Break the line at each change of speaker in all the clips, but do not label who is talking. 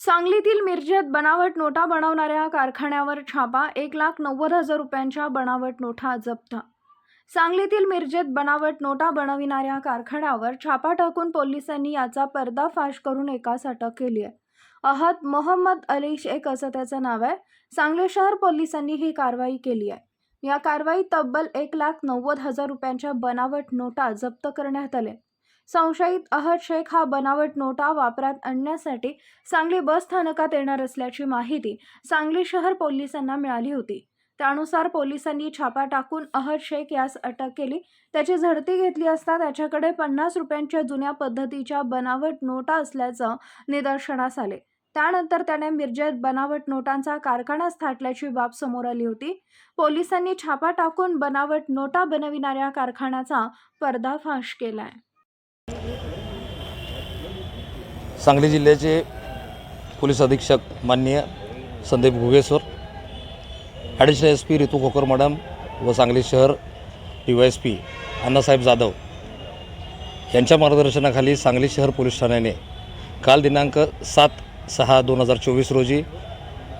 सांगलीतील मिरजेत बनावट नोटा बनवणाऱ्या कारखान्यावर छापा एक लाख नव्वद हजार रुपयांच्या बनावट नोटा जप्त. सांगलीतील मिरजेत बनावट नोटा बनविणाऱ्या कारखान्यावर छापा टाकून पोलिसांनी याचा पर्दाफाश करून एकास अटक केली आहे अहद मोहम्मद अली शेख असं त्याचं नाव आहे. सांगली शहर पोलिसांनी ही कारवाई केली आहे या कारवाईत तब्बल एक लाख नव्वद हजार रुपयांच्या बनावट नोटा जप्त करण्यात आले संशयित अहद शेख हा बनावट नोटा वापरात आणण्यासाठी सांगली बस स्थानकात येणार असल्याची माहिती सांगली शहर पोलिसांना मिळाली होती. त्यानुसार पोलिसांनी छापा टाकून अहद शेख यास अटक केली. त्याची झडती घेतली असता त्याच्याकडे पन्नास रुपयांच्या जुन्या पद्धतीच्या बनावट नोटा असल्याचं निदर्शनास आले. त्यानंतर त्याने मिरजेत बनावट नोटांचा कारखाना थाटल्याची बाब समोर आली होती. पोलिसांनी छापा टाकून बनावट नोटा बनविणाऱ्या कारखान्याचा पर्दाफाश केलाय.
सांगली जिल्ह्याचे पोलीस अधीक्षक माननीय Sandeep Ghugeshwar additional S P Ritu Khokar madam व सांगली शहर D Y S P Annasaheb Jadhav यांच्या मार्गदर्शनाखाली सांगली शहर पोलीस ठाण्याने काल दिनांक सात सहा दोन हजार चोवीस रोजी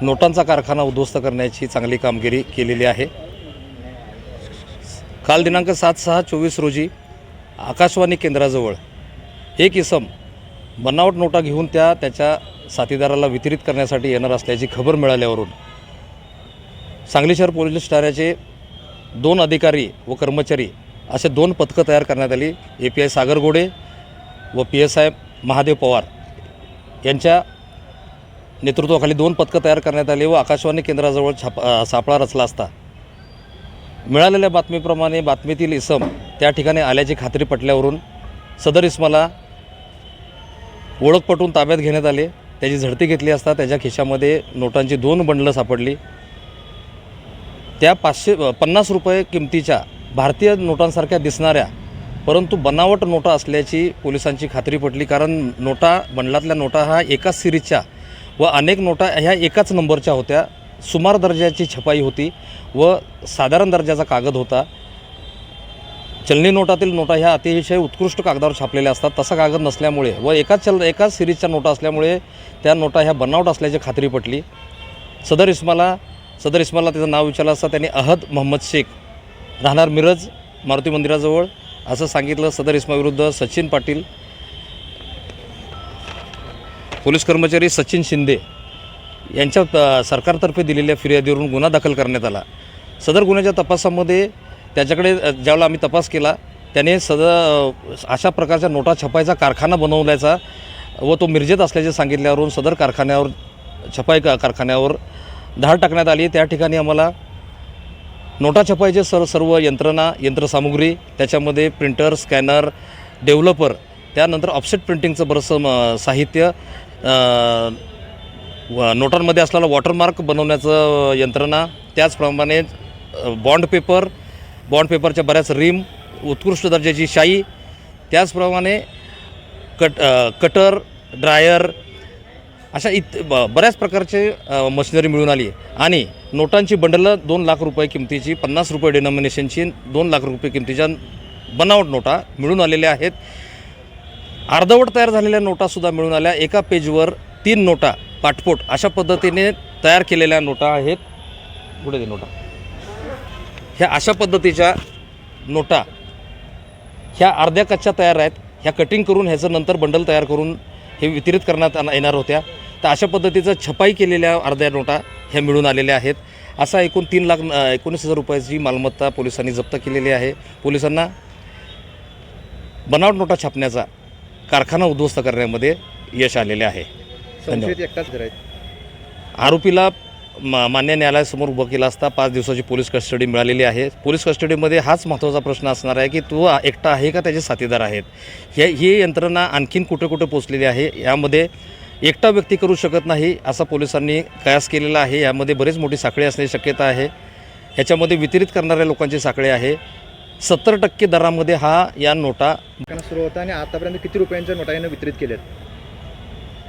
नोटांचा कारखाना उद्ध्वस्त करण्याची चांगली कामगिरी केलेली आहे. काल दिनांक सात सहा चोवीस रोजी आकाशवाणी केंद्राजवळ एक इसम बनावट नोटा घेऊन त्या त्याच्या साथीदाराला वितरित करण्यासाठी येणार असल्याची खबर मिळाल्यावरून सांगली शहर पोलीस ठाण्याचे दोन अधिकारी व कर्मचारी असे दोन पथकं तयार करण्यात आली. A P I Sagar Gode व P S I Mahadev Pawar यांच्या नेतृत्वाखाली दोन पथकं तयार करण्यात आली व आकाशवाणी केंद्राजवळ छाप सापळा रचला असता. मिळालेल्या बातमीप्रमाणे बातमीतील इसम त्या ठिकाणी आल्याची खात्री पटल्यावरून सदर इसमाला ओळख पटवून ताब्यात घेण्यात आले. त्याची झडती घेतली असता त्याच्या खिशामध्ये नोटांची दोन बंडलं सापडली. त्या पाचशे पन्नास रुपये किमतीच्या भारतीय नोटांसारख्या दिसणाऱ्या परंतु बनावट नोटा असल्याची पोलिसांची खात्री पटली कारण नोटा बंडलातल्या नोटा हा एकाच सिरीजच्या व अनेक नोटा ह्या एकाच नंबरच्या होत्या. सुमार दर्जाची छपाई होती व साधारण दर्जाचा कागद होता. चलनी नोटातील नोटा ह्या अतिशय उत्कृष्ट कागदावर छापलेल्या असतात. तसा कागद नसल्यामुळे व एकाच चल एकाच सिरीजच्या नोटा असल्यामुळे त्या नोटा ह्या बनावट असल्याची खात्री पटली. सदर इस्माला सदर इस्माला त्याचं नाव विचारलं असता त्यांनी अहद मोहम्मद शेख राहणार मिरज मारुती मंदिराजवळ असं सांगितलं सदर इस्माविरुद्ध सचिन पाटील पोलीस कर्मचारी सचिन शिंदे यांच्या सरकारतर्फे दिलेल्या फिर्यादीवरून गुन्हा दाखल करण्यात आला. सदर गुन्ह्याच्या तपासामध्ये त्याच्याकडे ज्यावेळेला आम्ही तपास केला त्याने सद अशा प्रकारच्या नोटा छपाईचा कारखाना बनवल्याचा व तो मिरजेत असल्याचे सांगितल्यावरून सदर कारखान्यावर छपाई का कारखान्यावर धाड टाकण्यात आली. त्या ठिकाणी आम्हाला नोटा छपाईचे सर सर्व यंत्रणा यंत्रसामुग्री त्याच्यामध्ये प्रिंटर स्कॅनर डेव्हलपर त्यानंतर ऑफसेट प्रिंटिंगचं बरंचसं म, साहित्य व नोटांमध्ये असलेला वॉटरमार्क बनवण्याचं यंत्रणा त्याचप्रमाणे बॉन्ड पेपर बॉन्ड पेपरच्या बऱ्याच रिम उत्कृष्ट दर्जाची शाई त्याचप्रमाणे कट कटर ड्रायर अशा इत ब- बऱ्याच प्रकारचे मशिनरी मिळून आली आणि नोटांची बंडलं दोन लाख रुपये किमतीची पन्नास रुपये डिनॉमिनेशनची दोन लाख रुपये किमतीच्या बनावट नोटा मिळून आलेल्या आहेत. अर्धवट तयार झालेल्या नोटासुद्धा मिळून आल्या. एका पेजवर तीन नोटा पाठपोट अशा पद्धतीने तयार केलेल्या नोटा आहेत. पुढे दे नोटा. ह्या अशा पद्धतीच्या नोटा ह्या अर्ध्या कच्च्या तयार आहेत. ह्या कटिंग करून ह्याचं नंतर बंडल तयार करून हे वितरित करण्यात येणार होत्या. तर अशा पद्धतीचं छपाई केलेल्या अर्ध्या नोटा ह्या मिळून आलेल्या आहेत. असा एकूण तीन लाख एकोणीस हजार रुपयाची मालमत्ता पोलिसांनी जप्त केलेली आहे. पोलिसांना बनावट नोटा छापण्याचा कारखाना उद्ध्वस्त करण्यामध्ये यश आलेले आहे. धन्यवाद. आरोपीला मा मान्य न्यायालयासमोर उभं केला असता पाच दिवसाची पोलीस कस्टडी मिळालेली आहे. पोलीस कस्टडीमध्ये हाच महत्त्वाचा प्रश्न असणार आहे की तो एकटा आहे का त्याचे साथीदार आहेत? हे ही यंत्रणा आणखीन कुठे कुठे पोचलेली आहे? यामध्ये एकटा व्यक्ती करू शकत नाही असा पोलिसांनी कयास केलेला आहे. यामध्ये बरेच मोठी साखळी असण्याची शक्यता आहे. ह्याच्यामध्ये वितरित करणाऱ्या लोकांची साखळी आहे. सत्तर टक्के दरामध्ये हा या नोटा
सुरू होता आणि आतापर्यंत किती रुपयांच्या नोटा यानं वितरित केल्यात?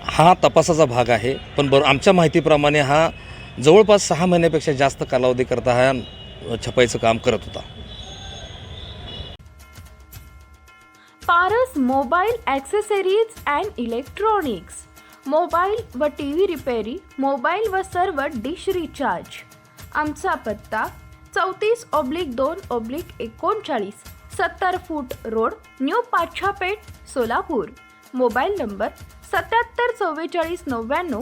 हा तपासाचा भाग आहे. पण बरं आमच्या माहितीप्रमाणे हा जवळपास सहा महिन्यापेक्षा जास्त कालावधीकरता हा छपाईचं काम करत होता.
Paras mobile accessories and electronics. Mobile व टी व्ही रिपेरी मोबाईल व सर्व डिश रिचार्ज. आमचा पत्ता चौतीस ऑब्लिक दोन ऑब्लिक एकोणचाळीस सत्तर feet road new Pachhapeth Solapur. Mobile number सत्याहत्तर चव्वेचाळीस नव्याण्णव